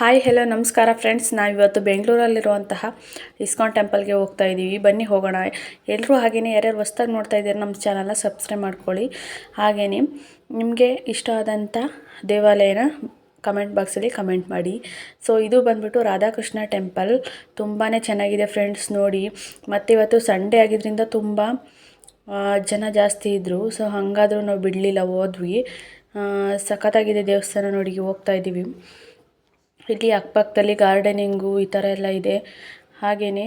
Hi hello ನಮಸ್ಕಾರ friends ನಾವು ಇವತ್ತು ಬೆಂಗಳೂರಲ್ಲಿರುವಂತಹ ಇಸ್ಕಾನ್ ಟೆಂಪಲ್ಗೆ ಹೋಗ್ತಾ ಇದ್ದೀವಿ ಬನ್ನಿ ಹೋಗೋಣ. ಎಲ್ಲರೂ ಹಾಗೆಯೇ ಯಾರ್ಯಾರು ಹೊಸ್ದಾಗಿ ನೋಡ್ತಾ ಇದ್ದೀರ ನಮ್ಮ ಚಾನಲ್ನ ಸಬ್ಸ್ಕ್ರೈಬ್ ಮಾಡ್ಕೊಳ್ಳಿ. ಹಾಗೆಯೇ ನಿಮಗೆ ಇಷ್ಟ ಆದಂಥ ದೇವಾಲಯನ ಕಮೆಂಟ್ ಬಾಕ್ಸಲ್ಲಿ ಕಮೆಂಟ್ ಮಾಡಿ. ಸೊ ಇದು ಬಂದ್ಬಿಟ್ಟು ರಾಧಾಕೃಷ್ಣ ಟೆಂಪಲ್ ತುಂಬಾ ಚೆನ್ನಾಗಿದೆ ಫ್ರೆಂಡ್ಸ್ ನೋಡಿ. ಮತ್ತು ಇವತ್ತು ಸಂಡೇ ಆಗಿದ್ದರಿಂದ ತುಂಬ ಜನ ಜಾಸ್ತಿ ಇದ್ದರು ಸೊ ಹಾಗಾದ್ರೂ ನಾವು ಬಿಡಲಿಲ್ಲ, ಹೋದ್ವಿ. ಸಖತ್ತಾಗಿದೆ ದೇವಸ್ಥಾನ ನೋಡಿ, ಹೋಗ್ತಾ ಇದ್ದೀವಿ ಇಲ್ಲಿ ಅಕ್ಕಪಕ್ಕದಲ್ಲಿ ಗಾರ್ಡನಿಂಗು ಈ ಥರ ಎಲ್ಲ ಇದೆ. ಹಾಗೆಯೇ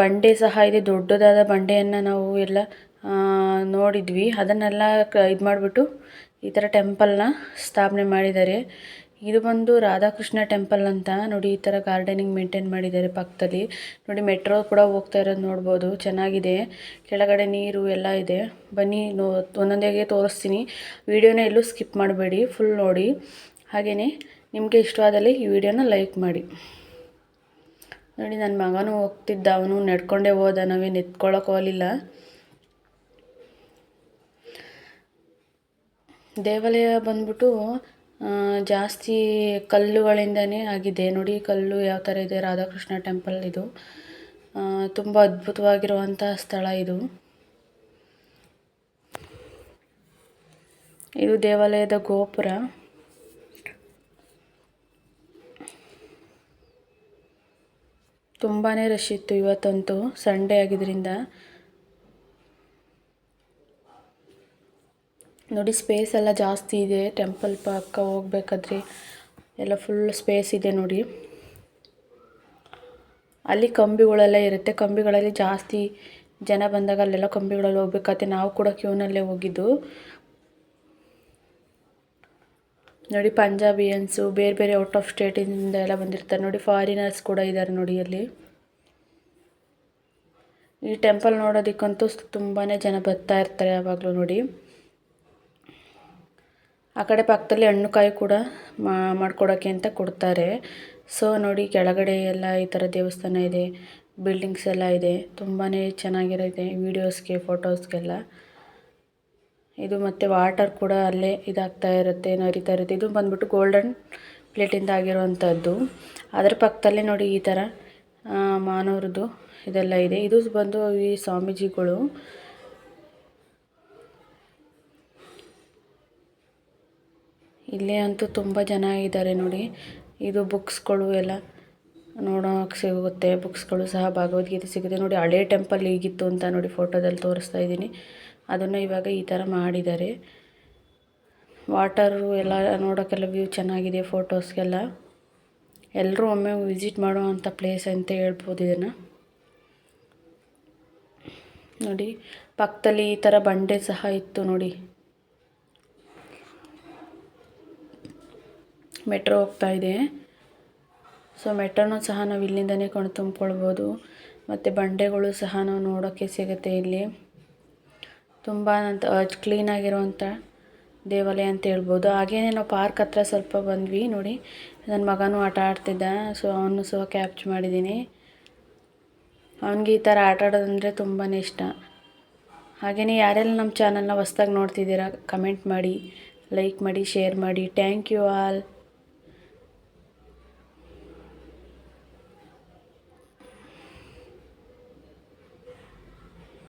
ಬಂಡೆ ಸಹ ಇದೆ. ದೊಡ್ಡದಾದ ಬಂಡೆಯನ್ನು ನಾವು ಎಲ್ಲ ನೋಡಿದ್ವಿ. ಅದನ್ನೆಲ್ಲ ಕ, ಇದು ಮಾಡಿಬಿಟ್ಟು ಈ ಥರ ಟೆಂಪಲ್ನ ಸ್ಥಾಪನೆ ಮಾಡಿದ್ದಾರೆ. ಇದು ಬಂದು ರಾಧಾಕೃಷ್ಣ ಟೆಂಪಲ್ ಅಂತ ನೋಡಿ ಈ ಥರ ಗಾರ್ಡನಿಂಗ್ ಮೇಂಟೈನ್ ಮಾಡಿದ್ದಾರೆ ಪಕ್ಕದಲ್ಲಿ. ನೋಡಿ, ಮೆಟ್ರೋ ಕೂಡ ಹೋಗ್ತಾ ಇರೋದು ನೋಡ್ಬೋದು. ಚೆನ್ನಾಗಿದೆ. ಕೆಳಗಡೆ ನೀರು ಎಲ್ಲ ಇದೆ. ಬನ್ನಿ, ನೋ ಒಂದೊಂದಾಗೆ ತೋರಿಸ್ತೀನಿ. ವಿಡಿಯೋನ ಎಲ್ಲೂ ಸ್ಕಿಪ್ ಮಾಡಬೇಡಿ. ಫುಲ್ ನೋಡಿ. ಹಾಗೆಯೇ ನಿಮಗೆ ಇಷ್ಟವಾದಲ್ಲಿ ಈ ವಿಡಿಯೋನ ಲೈಕ್ ಮಾಡಿ. ನೋಡಿ ನನ್ನ ಮಗನೂ ಹೋಗ್ತಿದ್ದ, ಅವನು ನಡ್ಕೊಂಡೇ ಹೋದ, ನಾವೇನು ಎತ್ಕೊಳ್ಳೋಕೆ ಹೋಗಲಿಲ್ಲ. ದೇವಾಲಯ ಬಂದ್ಬಿಟ್ಟು ಜಾಸ್ತಿ ಕಲ್ಲುಗಳಿಂದನೇ ಆಗಿದೆ. ನೋಡಿ, ಕಲ್ಲು ಯಾವ ಥರ ಇದೆ, ರಾಧಾಕೃಷ್ಣ ಟೆಂಪಲ್ ಇದು. ತುಂಬ ಅದ್ಭುತವಾಗಿರುವಂಥ ಸ್ಥಳ ಇದು. ಇದು ದೇವಾಲಯದ ಗೋಪುರ. ತುಂಬಾ ರಶ್ ಇತ್ತು ಇವತ್ತಂತೂ ಸಂಡೇ ಆಗಿದ್ದರಿಂದ ನೋಡಿ ಸ್ಪೇಸ್ ಎಲ್ಲ ಜಾಸ್ತಿ ಇದೆ ಟೆಂಪಲ್ ಪಕ್ಕ ಹೋಗ್ಬೇಕಾದ್ರೆ ಎಲ್ಲ ಫುಲ್ ಸ್ಪೇಸ್ ಇದೆ ನೋಡಿ. ಅಲ್ಲಿ ಕಂಬಿಗಳೆಲ್ಲ ಇರುತ್ತೆ, ಕಂಬಿಗಳಲ್ಲಿ ಜಾಸ್ತಿ ಜನ ಬಂದಾಗ ಅಲ್ಲೆಲ್ಲ ಕಂಬಿಗಳಲ್ಲಿ ಹೋಗ್ಬೇಕಾದ್ರೆ ನಾವು ಕೂಡ ಕ್ಯೂನಲ್ಲೇ ಹೋಗಿದ್ದು. ನೋಡಿ ಪಂಜಾಬಿಯನ್ಸು ಬೇರೆ ಬೇರೆ ಔಟ್ ಆಫ್ ಸ್ಟೇಟಿಂದ ಎಲ್ಲ ಬಂದಿರ್ತಾರೆ. ನೋಡಿ ಫಾರಿನರ್ಸ್ ಕೂಡ ಇದ್ದಾರೆ ನೋಡಿ ಅಲ್ಲಿ ಈ ಟೆಂಪಲ್ ನೋಡೋದಕ್ಕಂತೂ ತುಂಬಾ ಜನ ಬರ್ತಾ ಇರ್ತಾರೆ ಯಾವಾಗಲೂ ನೋಡಿ. ಆ ಕಡೆ ಪಕ್ಕದಲ್ಲಿ ಹಣ್ಣು ಕಾಯಿ ಕೂಡ ಮಾಡ್ಕೊಡೋಕ್ಕೆ ಅಂತ ಕೊಡ್ತಾರೆ. ಸೊ ನೋಡಿ, ಕೆಳಗಡೆ ಎಲ್ಲ ಈ ಥರ ದೇವಸ್ಥಾನ ಇದೆ. ಬಿಲ್ಡಿಂಗ್ಸ್ ಎಲ್ಲ ಇದೆ. ತುಂಬಾ ಚೆನ್ನಾಗಿರುತ್ತೆ ವಿಡಿಯೋಸ್ಗೆ ಫೋಟೋಸ್ಗೆಲ್ಲ ಇದು ಮತ್ತು ವಾಟರ್ ಕೂಡ ಅಲ್ಲೇ ಇದಾಗ್ತಾ ಇರುತ್ತೆ ಹರಿತಾ ಇರುತ್ತೆ. ಇದು ಬಂದ್ಬಿಟ್ಟು ಗೋಲ್ಡನ್ ಪ್ಲೇಟಿಂದ ಆಗಿರುವಂಥದ್ದು ಅದರ ಪಕ್ಕದಲ್ಲೇ ನೋಡಿ ಈ ಥರ ಮಾನವರದು ಇದೆಲ್ಲ ಇದೆ. ಇದು ಬಂದು ಈ ಸ್ವಾಮೀಜಿಗಳು. ಇಲ್ಲಿ ಅಂತೂ ತುಂಬ ಜನ ಇದ್ದಾರೆ ನೋಡಿ. ಇದು ಬುಕ್ಸ್ಗಳು ಎಲ್ಲ ನೋಡೋಕೆ ಸಿಗುತ್ತೆ. ಬುಕ್ಸ್ಗಳು ಸಹ ಭಾಗವದ್ಗೀತೆ ಸಿಗುತ್ತೆ. ನೋಡಿ ಹಳೆ ಟೆಂಪಲ್ ಹೀಗಿತ್ತು ಅಂತ ನೋಡಿ ಫೋಟೋದಲ್ಲಿ ತೋರಿಸ್ತಾ ಇದ್ದೀನಿ. ಅದನ್ನು ಇವಾಗ ಈ ಥರ ಮಾಡಿದ್ದಾರೆ. ವಾಟರು ಎಲ್ಲ ನೋಡೋಕ್ಕೆಲ್ಲ ವ್ಯೂ ಚೆನ್ನಾಗಿದೆ, ಫೋಟೋಸ್ಗೆಲ್ಲ. ಎಲ್ಲರೂ ಒಮ್ಮೆ ವಿಸಿಟ್ ಮಾಡುವಂಥ ಪ್ಲೇಸ್ ಅಂತ ಹೇಳ್ಬೋದು ಇದನ್ನು. ನೋಡಿ, ಪಕ್ಕದಲ್ಲಿ ಈ ಥರ ಬಂಡೆ ಸಹ ಇತ್ತು ನೋಡಿ. ಮೆಟ್ರೋ ಹೋಗ್ತಾ ಇದೆ. ಸೊ, ಮೆಟ್ರೋನು ಸಹ ನಾವು ಇಲ್ಲಿಂದನೇ ಕೊಂಡು ತುಂಬ್ಕೊಳ್ಬೋದು ಮತ್ತು ಬಂಡೆಗಳು ಸಹ ನಾವು ನೋಡೋಕ್ಕೆ ಸಿಗುತ್ತೆ ಇಲ್ಲಿ. ತುಂಬ ಅಂತ ಕ್ಲೀನಾಗಿರುವಂಥ ದೇವಾಲಯ ಅಂತ ಹೇಳ್ಬೋದು. ಹಾಗೇನೆ ನಾವು ಪಾರ್ಕ್ ಹತ್ರ ಸ್ವಲ್ಪ ಬಂದ್ವಿ ನೋಡಿ. ನನ್ನ ಮಗನೂ ಆಟ ಆಡ್ತಿದ್ದ ಸೊ ಅವನು ಸಹ ಕ್ಯಾಪ್ಚ್ ಮಾಡಿದ್ದೀನಿ ಅವನಿಗೆ ಈ ಥರ ಆಟ ಆಡೋದಂದರೆ ತುಂಬಾ ಇಷ್ಟ. ಹಾಗೆಯೇ ಯಾರೆಲ್ಲ ನಮ್ಮ ಚಾನಲ್ನ ಹೊಸ್ದಾಗಿ ನೋಡ್ತಿದ್ದೀರಾ ಕಮೆಂಟ್ ಮಾಡಿ ಲೈಕ್ ಮಾಡಿ ಶೇರ್ ಮಾಡಿ. Thank you all